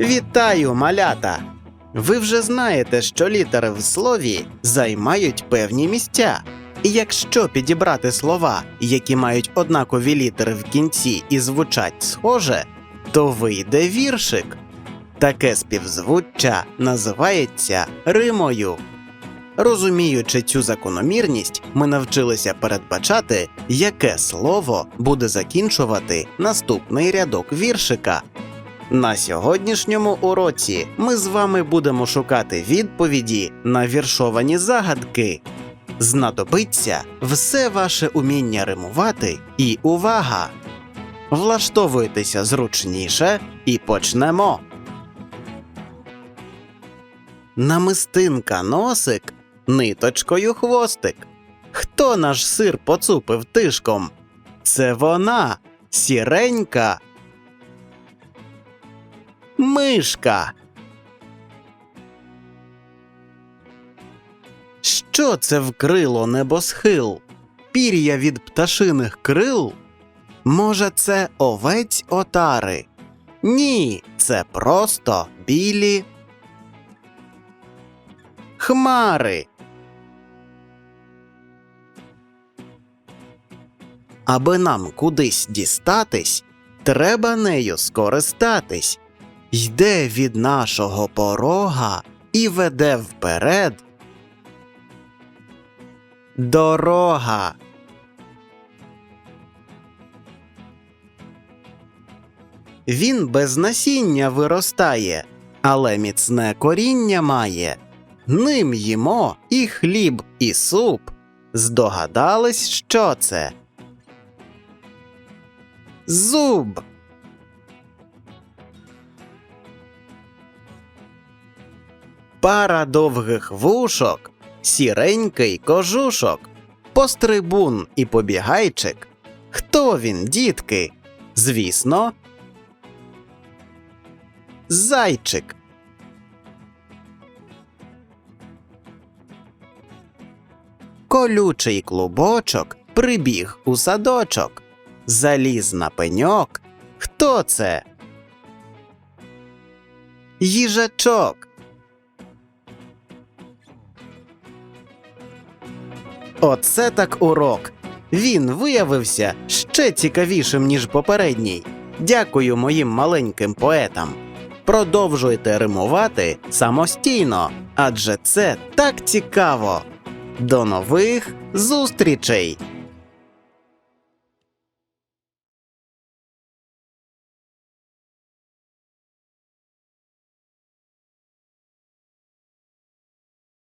Вітаю, малята! Ви вже знаєте, що літери в слові займають певні місця. І якщо підібрати слова, які мають однакові літери в кінці і звучать схоже, то вийде віршик. Таке співзвуччя називається римою. Розуміючи цю закономірність, ми навчилися передбачати, яке слово буде закінчувати наступний рядок віршика. На сьогоднішньому уроці ми з вами будемо шукати відповіді на віршовані загадки. Знадобиться все ваше уміння римувати і увага. Влаштовуйтеся зручніше і почнемо. Намистинка носик, ниточкою хвостик. Хто наш сир поцупив тишком? Це вона, сіренька. Мишка. Що це вкрило небосхил? Пір'я від пташиних крил? Може, це овець отари? Ні, це просто білі хмари. Аби нам кудись дістатись, треба нею скористатись. Йде від нашого порога і веде вперед. Дорога. Він без насіння виростає, але міцне коріння має. Ним їмо і хліб, і суп. Здогадались, що це? Зуб. Пара довгих вушок, сіренький кожушок, пострибун і побігайчик. Хто він, дітки? Звісно, зайчик. Колючий клубочок прибіг у садочок. Заліз на пеньок. Хто це? Їжачок. Оце так урок. Він виявився ще цікавішим, ніж попередній. Дякую моїм маленьким поетам. Продовжуйте римувати самостійно, адже це так цікаво. До нових зустрічей!